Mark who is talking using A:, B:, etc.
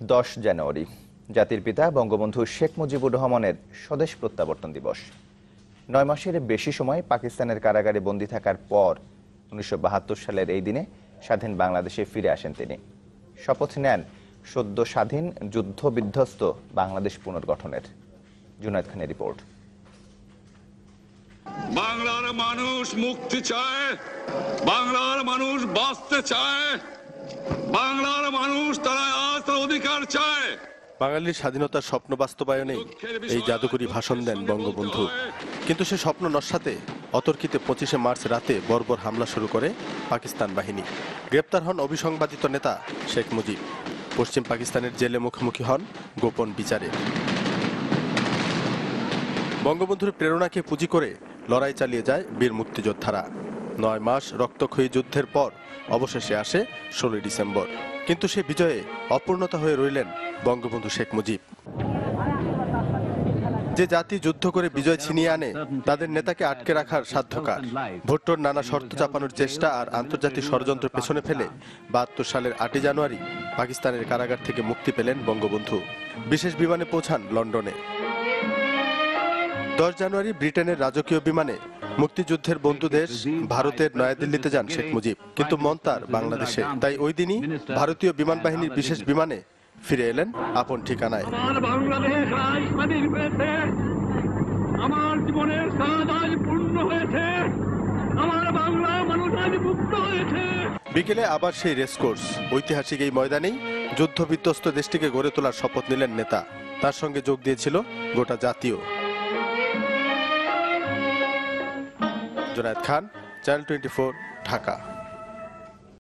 A: দশ জানুয়ারি। জাতির পিতা বঙ্গবন্ধু শেখ মুজিবুর রহমানের স্বদেশ প্রত্যাবর্তন দিবস। নয় মাসের বেশি সময় পাকিস্তানের কারাগারে বন্দী থাকার পর উনিশশো সালের এই দিনে স্বাধীন বাংলাদেশে ফিরে আসেন তিনি। শপথ নেন সদ্য স্বাধীন যুদ্ধ বিধ্বস্ত বাংলাদেশ পুনর্গঠনের। জুনায়দ খানের রিপোর্ট।
B: বাংলার মানুষ মুক্তি চায়, বাংলার মানুষ বাঁচতে চায়, বাংলার মানুষ তারা চায়।
C: বাঙালির স্বাধীনতার স্বপ্ন বাস্তবায়নেই এই জাদুকরী ভাষণ দেন বঙ্গবন্ধু। কিন্তু সে স্বপ্ন নস্যাতে অতর্কিতে পঁচিশে মার্চ রাতে বর্বর হামলা শুরু করে পাকিস্তান বাহিনী। গ্রেপ্তার হন অভিসংবাদিত নেতা শেখ মুজিব। পশ্চিম পাকিস্তানের জেলে মুখোমুখি হন গোপন বিচারে। বঙ্গবন্ধুর প্রেরণাকে পুঁজি করে লড়াই চালিয়ে যায় বীর মুক্তিযোদ্ধারা। নয় মাস রক্তক্ষয়ী যুদ্ধের পর অবশেষে আসে ষোলোই ডিসেম্বর। কিন্তু সে বিজয়ে অপূর্ণতা হয়ে রইলেন বঙ্গবন্ধু শেখ মুজিব। যে জাতি যুদ্ধ করে বিজয় ছিনিয়ে আনে, তাদের নেতাকে আটকে রাখার সাধ্যকার। ভুট্টোর নানা শর্ত চাপানোর চেষ্টা আর আন্তর্জাতিক ষড়যন্ত্র পেছনে ফেলে বাহাত্তর সালের আটই জানুয়ারি পাকিস্তানের কারাগার থেকে মুক্তি পেলেন বঙ্গবন্ধু। বিশেষ বিমানে পৌঁছান লন্ডনে। দশ জানুয়ারি ব্রিটেনের রাজকীয় বিমানে মুক্তিযুদ্ধের বন্ধু দেশ ভারতের নয়াদিল্লিতে যান শেখ মুজিব। কিন্তু মন তার বাংলাদেশে। তাই ওই দিনই ভারতীয় বিমান বাহিনীর বিশেষ বিমানে ফিরে এলেন আপন ঠিকানায়।
D: আমার বাংলাদেশ আজ স্বাধীন হয়েছে আমার জীবনের স্বাদ আজ পূর্ণ হয়েছে। আমার বাংলা মানুষ আজ মুক্ত হয়েছে।
C: বিকেলে আবার সেই রেসকোর্স ঐতিহাসিক এই ময়দানেই যুদ্ধ বিধ্বস্ত দেশটিকে গড়ে তোলার শপথ নিলেন নেতা। তার সঙ্গে যোগ দিয়েছিল গোটা জাতীয়। Zonayed Khan channel twenty Dhaka